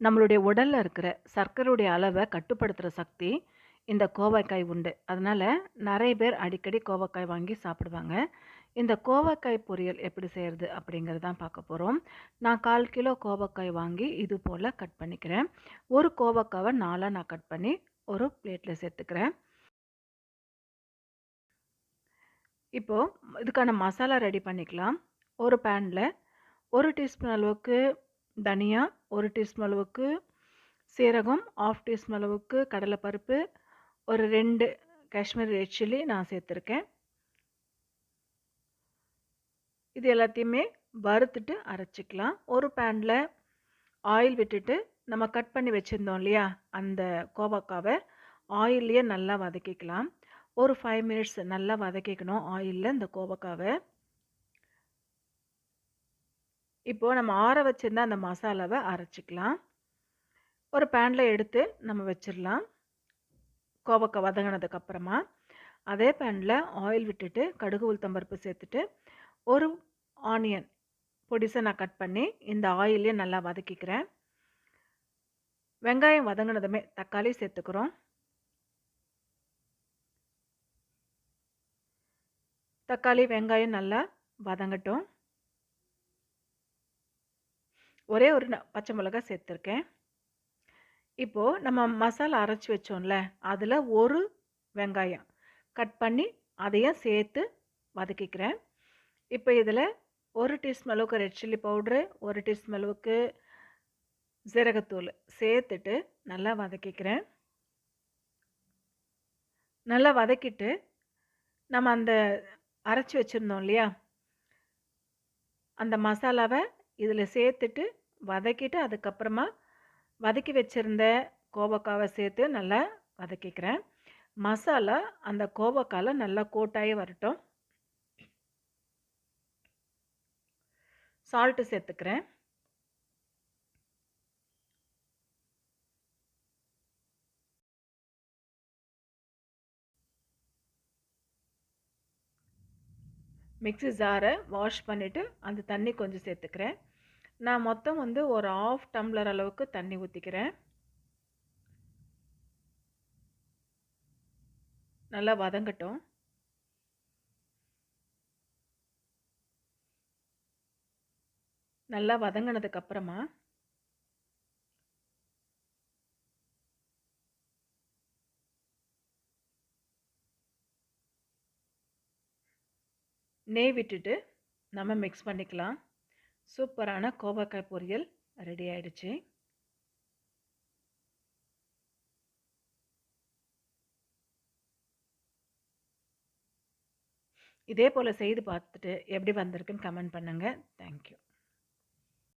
நம்மளுடைய உடலில் இருக்கிற சர்க்கரையுடைய அளவை கட்டுப்படுத்துகிற சக்தி இந்த கோவைக்காய் உண்டு. அதனால் நிறைய பேர் அடிக்கடி கோவைக்காய் வாங்கி சாப்பிடுவாங்க. இந்த கோவைக்காய் பொரியல் எப்படி செய்கிறது அப்படிங்கிறது தான் பார்க்க போகிறோம் நான் 1/4 கிலோ கோவைக்காய் வாங்கி இது போல் கட் பண்ணிக்கிறேன். ஒரு கோவக்காவ 4ஆ நான் கட் பண்ணி ஒரு பிளேட்டில் சேர்த்துக்கிறேன். இப்போது இதுக்கான மசாலா ரெடி பண்ணிக்கலாம். ஒரு பேனில் ஒரு டீஸ்பூன் அளவுக்கு தனியா, ஒரு டீஸ்பூன் அளவுக்கு சீரகம், 1/2 டீஸ்பூன் அளவுக்கு கடலைப்பருப்பு, ஒரு ரெண்டு காஷ்மீரி ரெட் சில்லி நான் சேர்த்துருக்கேன். இது எல்லாத்தையுமே வறுத்துட்டு அரைச்சிக்கலாம் ஒரு பேனில் ஆயில் விட்டுட்டு நம்ம கட் பண்ணி வச்சுருந்தோம் இல்லையா? அந்த கோவக்காவை ஆயில்லயே நல்லா வதக்கிக்கலாம். ஒரு ஃபைவ் மினிட்ஸ் நல்லா வதக்கிக்கணும் ஆயிலில் இந்த கோவக்காவை இப்போது நம்ம ஆற வச்சிருந்த அந்த மசாலாவை அரைச்சிக்கலாம் ஒரு பேனில் எடுத்து நம்ம வச்சிடலாம் கோவக்காய் வதங்கினதுக்கப்புறமா அதே பேனில் ஆயில் விட்டுட்டு கடுகு, உளுத்தம்பருப்பு சேர்த்துட்டு, ஒரு ஆனியன் பொடிசை நான் கட் பண்ணி இந்த ஆயில்லயே நல்லா வதக்கிக்கிறேன். வெங்காயம் வதங்கினதுமே தக்காளி சேர்த்துக்கிறோம். தக்காளி, வெங்காயம் நல்லா வதங்கட்டும். ஒரே ஒரு ந பச்சை மிளகாய் சேர்த்துருக்கேன். இப்போது நம்ம மசாலா அரைச்சி வச்சோம்ல, அதில் ஒரு வெங்காயம் கட் பண்ணி அதையும் சேர்த்து வதக்கிக்கிறேன். இப்போ இதில் ஒரு டீஸ்பூன் அளவுக்கு ரெட் சில்லி பவுடரு, 1 டீஸ்பூன் அளவுக்கு சீரகத்தூள் சேர்த்துட்டு நல்லா வதக்கிக்கிறேன். நல்லா வதக்கிட்டு, நம்ம அந்த அரைச்சி வச்சிருந்தோம் இல்லையா? அந்த மசாலாவை இதில் சேர்த்துட்டு, வதக்கிட்டு அதுக்கப்புறமா வதக்கி வச்சுருந்த கோவக்காவை சேர்த்து நல்லா வதக்கிக்கிறேன். மசாலா அந்த கோவக்காவில் நல்லா கோட்டாகி வரட்டும். சால்ட்டு சேர்த்துக்கிறேன். மிக்ஸி ஜாரை வாஷ் பண்ணிவிட்டு அந்த தண்ணி கொஞ்சம் சேர்த்துக்கிறேன். நான் மொத்தம் வந்து ஒரு 1/2 டம்ளர் அளவுக்கு தண்ணி ஊற்றிக்கிறேன் நல்லா வதங்கட்டும். நல்லா வதங்கினதுக்கப்புறமா நெய் விட்டுட்டு நம்ம மிக்ஸ் பண்ணிக்கலாம். சூப்பரான கோவக்காய் பொரியல் ரெடி ஆயிடுச்சு. இதே போல செய்து பார்த்துட்டு எப்படி வந்திருக்குன்னு கமெண்ட் பண்ணுங்க. Thank you.